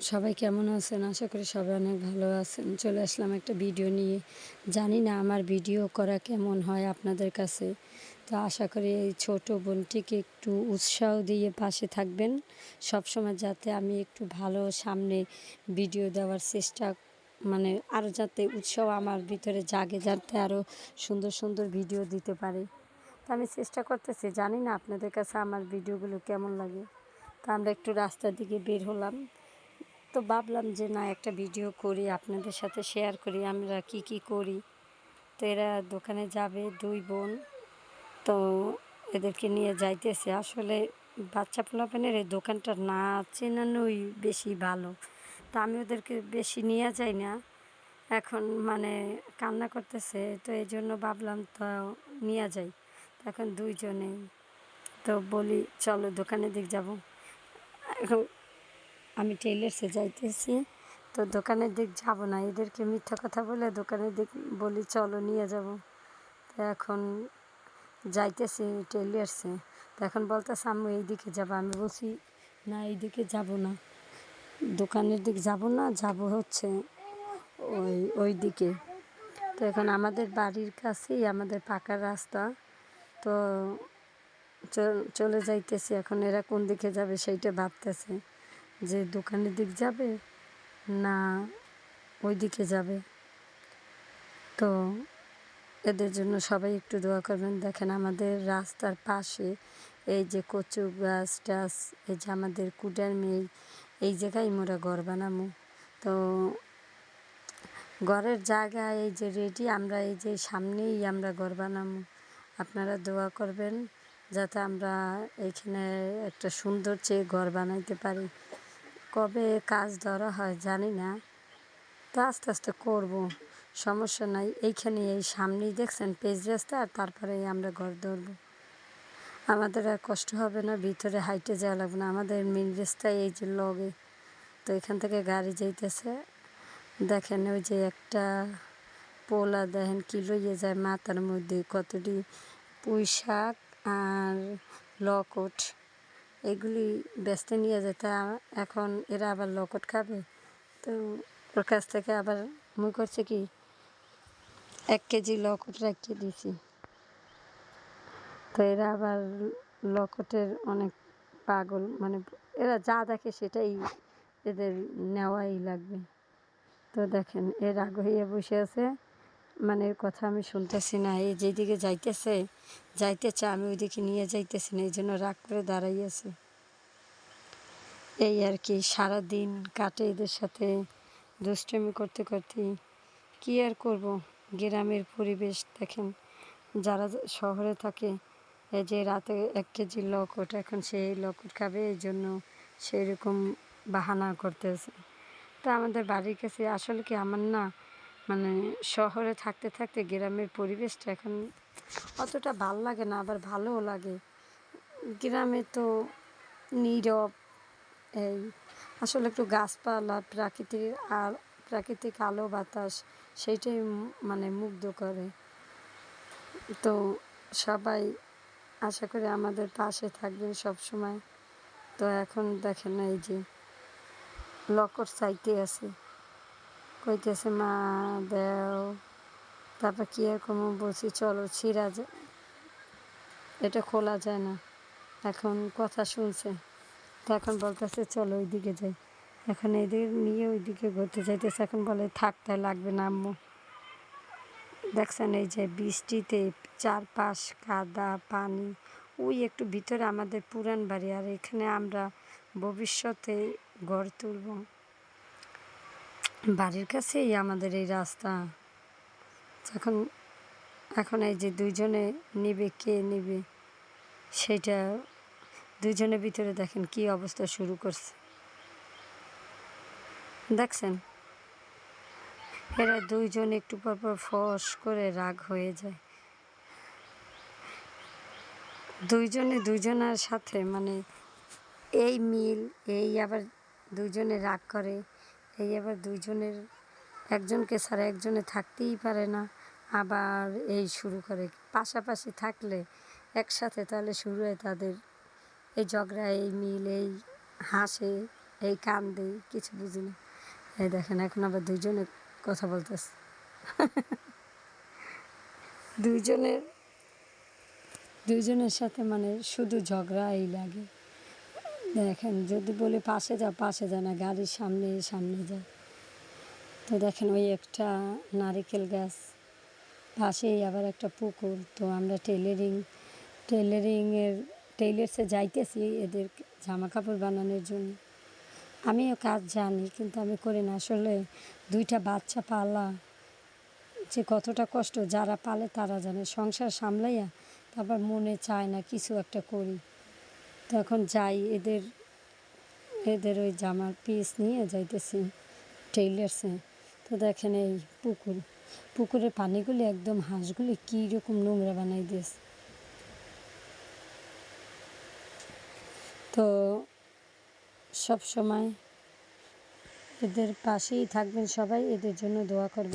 সবাই কেমন আছেন? আশা করি সবাই অনেক ভালো আছেন। চলে আসলাম একটা ভিডিও নিয়ে। জানি না আমার ভিডিও করা কেমন হয় আপনাদের কাছে। তো আশা করি এই ছোটো বোনটিকে একটু উৎসাহ দিয়ে পাশে থাকবেন। সবসময় যাতে আমি একটু ভালো সামনে ভিডিও দেওয়ার চেষ্টা মানে আরও যাতে উৎসাহ আমার ভিতরে জাগে, যাতে আরও সুন্দর সুন্দর ভিডিও দিতে পারে। তো আমি চেষ্টা করতেছি। জানি না আপনাদের কাছে আমার ভিডিওগুলো কেমন লাগে। তো আমরা একটু রাস্তার দিকে বের হলাম। তো ভাবলাম যে, না, একটা ভিডিও করি, আপনাদের সাথে শেয়ার করি, আমরা কি কি করি? তো এরা দোকানে যাবে, দুই বোন। তো এদেরকে নিয়ে যাইতেছে। আসলে বাচ্চা পোলাপানের এই দোকানটা না চেনানোই বেশি ভালো। তা আমি ওদেরকে বেশি নিয়ে যাই না। এখন মানে কান্না করতেছে, তো এই জন্য ভাবলাম তো নিয়ে যাই। এখন দুইজনে তো বলি, চলো দোকানের দিক যাব। এখন আমি টেইলার্সে যাইতেছি। তো দোকানের দিক যাব না, এদেরকে মিথ্যা কথা বলে দোকানের দিক বলি, চলো নিয়ে যাব। তো এখন যাইতেছি টেইলার্সে তো এখন বলতেছে আমি এই দিকে যাব। আমি বলছি, না এই দিকে যাব না। দোকানের দিক যাব না, যাব হচ্ছে ওই ওই দিকে তো এখন আমাদের বাড়ির কাছেই আমাদের পাকা রাস্তা। তো চলে যাইতেছি। এখন এরা কোন দিকে যাবে সেইটা ভাবতেছে। যে দোকানের দিক যাবে না ওই দিকে যাবে। তো এদের জন্য সবাই একটু দোয়া করবেন। দেখেন আমাদের রাস্তার পাশে এই যে কচু গাছ টাছ, এই যে আমাদের কুটার মেয়ে এই জায়গায় মোরা ঘর বানামো তো ঘরের জায়গায় এই যে রেডি আমরা এই যে সামনেই আমরা ঘর বানাবো। আপনারা দোয়া করবেন যাতে আমরা এইখানে একটা সুন্দর চেয়ে ঘর বানাইতে পারি। কবে কাজ ধরা হয় জানি না, তো আস্তে আস্তে করব, সমস্যা নাই। এইখানে এই সামনেই দেখছেন পেজ রাস্তা, আর তারপরে আমরা ঘর ধরবো। আমাদের আর কষ্ট হবে না, ভিতরে হাইটে যাওয়া লাগবে না। আমাদের মেন রাস্তায় এই যে লগে তো এখান থেকে গাড়ি যাইতেছে। দেখেন ওই যে একটা পোলা দেখেন কি লইয়ে যায় মাথার মধ্যে। কতটি পুঁই শাক আর লকট। এগুলি বেচতে নিয়ে যায় তা এখন এরা আবার লকট খাবে। তো ওর কাছ থেকে আবার মুই করছে কি, এক কেজি লকট রাখিয়ে দিয়েছি। তো এরা আবার লকটের অনেক পাগল মানে এরা যা দেখে সেটাই এদের নেওয়াই লাগবে। তো দেখেন, এর হইয়া বসে আছে। মানে এর কথা আমি শুনতেছি না। এই যেদিকে যাইতেছে যাইতেছে আমি ওইদিকে নিয়ে যাইতেছি না এই জন্য রাগ করে দাঁড়াইয়াছে। এই আর কি সারা দিন কাটে এদের সাথে, দুষ্টমি করতে করতে। কি আর করব? গ্রামের পরিবেশ দেখেন, যারা শহরে থাকে, এই যে রাতে এক কেজি লকট এখন সেই লকট খাবে এই জন্য সেই রকম বাহানা করতেছে। তা আমাদের বাড়ির কাছে আসলে কি আমার না মানে শহরে থাকতে থাকতে গ্রামের পরিবেশটা এখন অতটা ভালো লাগে না, আবার ভালোও লাগে। গ্রামে তো নীরব, এই আসলে একটু গাছপালা, প্রাকৃতিক আর প্রাকৃতিক আলো বাতাস, সেইটাই মানে মুগ্ধ করে। তো সবাই আশা করি আমাদের পাশে থাকবেন সব সময় তো এখন দেখেন এই যে লকর চাইতে আছে। কইতেছে, মা, দেও। তারপর কি আর কোনো বলছি, চলো, ছিঁড়া এটা খোলা যায় না। এখন কথা শুনছে। তো এখন বলতেছে, চলো, ওইদিকে যাই। এখন এদের নিয়ে ওইদিকে ঘুরতে যাইতেছে। এখন বলে থাকতে লাগবে না, আম্মু। দেখছেন, এই যে বৃষ্টিতে চারপাশ কাদা, পানি। ওই একটু ভিতরে আমাদের পুরান বাড়ি, আর এখানে আমরা ভবিষ্যতে ঘর তুলব। বাড়ির কাছেই আমাদের এই রাস্তা। এখন এখন এই যে দুইজনে নিবে, কে নিবে, সেটা দুইজনের ভিতরে দেখেন কি অবস্থা শুরু করছে। দেখছেন? এরা দুইজন একটু পর পর ফস করে রাগ হয়ে যায়। দুইজনে দুইজনের সাথে মানে এই মিল, এই আবার দুইজনে রাগ করে। এই আবার দুইজনের, একজনকে ছাড়া একজনে থাকতেই পারে না। আবার এই শুরু করে। পাশাপাশি থাকলে একসাথে তাহলে শুরু হয় তাদের এই ঝগড়া, এই মিল, এই হাসে, এই কান দেই কিছু বুঝি না। এই দেখেন, এখন আবার দুইজনে কথা বলতেছে। দুইজনের দুইজনের সাথে মানে শুধু ঝগড়াই লাগে। দেখেন, যদি বলি পাশে যা পাশে যায় না, গাড়ির সামনে সামনে যায় তো দেখেন ওই একটা নারিকেল গাছ, পাশেই আবার একটা পুকুর। তো আমরা টেলারিং টেলারিংয়ের টেলার্সে যাইতেছি এদের জামা কাপড় বানানোর জন্য। আমিও কাজ জানি, কিন্তু আমি করি না। আসলে দুইটা বাচ্চা পালা, যে কতটা কষ্ট, যারা পালে তারা জানে। সংসার সামলাইয়া তারপর মনে চায় না, কিছু একটা করি। তো এখন যাই, এদের এদের ওই জামার পিস নিয়ে যাইতেছি টেইলার্সে তো দেখেন এই পুকুর, পুকুরের পানিগুলি একদম হাঁসগুলি কী রকম নোংরা বানাই দিয়েছে। তো সব সময় এদের পাশেই থাকবেন সবাই, এদের জন্য দোয়া করবেন।